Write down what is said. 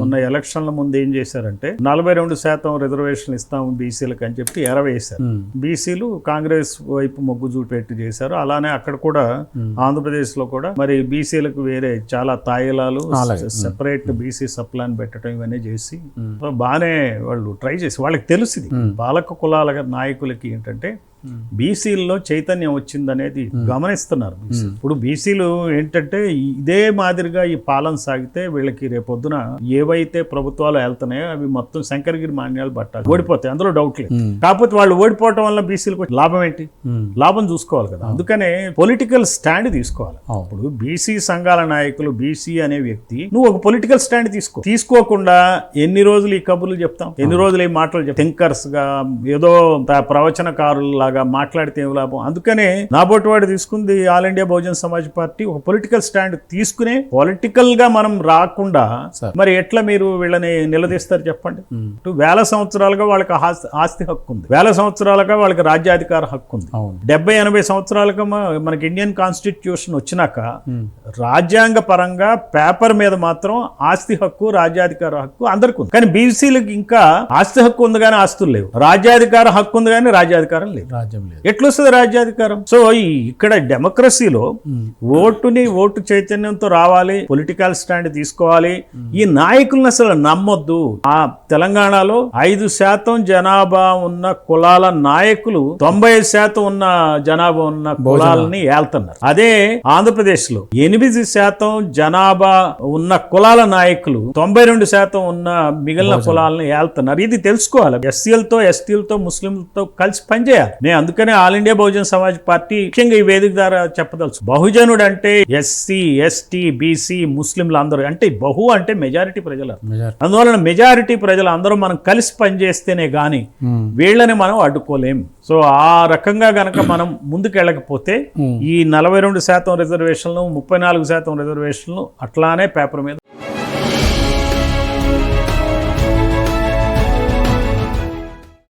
మొన్న ఎలక్షన్ల ముందు ఏం చేశారంటే నలభై రెండు శాతం రిజర్వేషన్ ఇస్తాం బీసీలకు అని చెప్పి ఎరవేశారు. బీసీలు కాంగ్రెస్ వైపు మొగ్గు చూపెట్టి చేశారు. అలానే అక్కడ కూడా ఆంధ్రప్రదేశ్లో కూడా మరి బీసీలకు వేరే చాలా తాయిలాలు సెపరేట్ బీసీ సప్లాన్ పెట్టడం ఇవన్నీ చేసి బాగానే వాళ్ళు ట్రై చేసి వాళ్ళకి తెలిసింది పాలక కులాల నాయకులకి ఏంటంటే బీసీల్లో చైతన్యం వచ్చిందనేది గమనిస్తున్నారు. ఇప్పుడు బీసీలు ఏంటంటే ఇదే మాదిరిగా ఈ పాలన సాగితే వీళ్ళకి రేపొద్దున ఏవైతే ప్రభుత్వాలు వెళ్తున్నాయో అవి మొత్తం శంకరగిరి మాన్యాలు పట్టాలి ఓడిపోతాయి. అందులో డౌట్ లేదు. కాకపోతే వాళ్ళు ఓడిపోవటం వల్ల బీసీలకు లాభం ఏంటి. లాభం చూసుకోవాలి కదా. అందుకనే పొలిటికల్ స్టాండ్ తీసుకోవాలి. ఇప్పుడు బీసీ సంఘాల నాయకులు బీసీ అనే వ్యక్తి నువ్వు ఒక పొలిటికల్ స్టాండ్ తీసుకో. తీసుకోకుండా ఎన్ని రోజులు ఈ కబుర్లు చెప్తాం? ఎన్ని రోజులు ఈ మాటలు చెప్తాం? థింకర్స్గా ఏదో ప్రవచనకారుల లాగా మాట్లాడితే ఏం లాభం? అందుకనే నాబోటి వాడు తీసుకుంది all India Bahujan Samaj party ఒక పొలిటికల్ స్టాండ్ తీసుకునే పొలిటికల్గా మనం రాకుండా. మరి ఎట్లా మీరు వీళ్ళని నిలదీస్తారు చెప్పండి? వేల సంవత్సరాలుగా వాళ్ళకి ఆస్తి హక్కు ఉంది. వేల సంవత్సరాలుగా వాళ్ళకి రాజ్యాధికార హక్కు ఉంది. డెబ్బై ఎనభై సంవత్సరాలుగా మనకి ఇండియన్ కాన్స్టిట్యూషన్ వచ్చినాక రాజ్యాంగ పరంగా పేపర్ మీద మాత్రం ఆస్తి హక్కు రాజ్యాధికార హక్కు అందరికి ఉంది. కానీ బీసీలకు ఇంకా ఆస్తి హక్కు ఉంది కానీ ఆస్తులు లేవు. రాజ్యాధికార హక్కు ఉంది కానీ రాజ్యాధికారం లేదు. రాజ్యం లేదు. ఎట్లొస్తుంది రాజ్యాధికారం? సో ఇక్కడ డెమోక్రసీలో ఓటుని ఓటు చైతన్యంతో రావాలి పొలిటికల్ స్టాండ్ తీసుకోవాలి. ఈ నాయకులను అసలు నమ్మొద్దు. ఆ తెలంగాణలో ఐదు శాతం జనాభా ఉన్న కులాల నాయకులు తొంభై శాతం ఉన్న జనాభా ఉన్న కులాలని ఏళ్తున్నారు. అదే ఆంధ్రప్రదేశ్లో ఎనిమిది శాతం జనాభా ఉన్న కులాల నాయకులు తొంభై రెండు శాతం ఉన్న మిగిలిన కులాలను ఏళ్తున్నారు. ఇది తెలుసుకోవాలి. ఎస్సీలతో ఎస్టీలతో ముస్లింలతో కలిసి పనిచేయాలి. నేను అందుకనే all India Bahujan Samaj party ముఖ్యంగా ఈ వేదిక ద్వారా చెప్పదలుచు. బహుజనుడు అంటే ఎస్సీ ఎస్టీ బీసీ ముస్లింలు అందరూ. అంటే బహు అంటే మెజారిటీ ప్రజలు. అందువలన మెజారిటీ ప్రజలు అందరూ మనం కలిసి పనిచేస్తేనే గాని వీళ్ళని మనం అడ్డుకోలేం. సో ఆ రకంగా గనక మనం ముందుకెళ్ళకపోతే ఈ నలభై రెండు శాతం రిజర్వేషన్లు ముప్పై నాలుగు శాతం రిజర్వేషన్లు అట్లానే పేపర్ మీద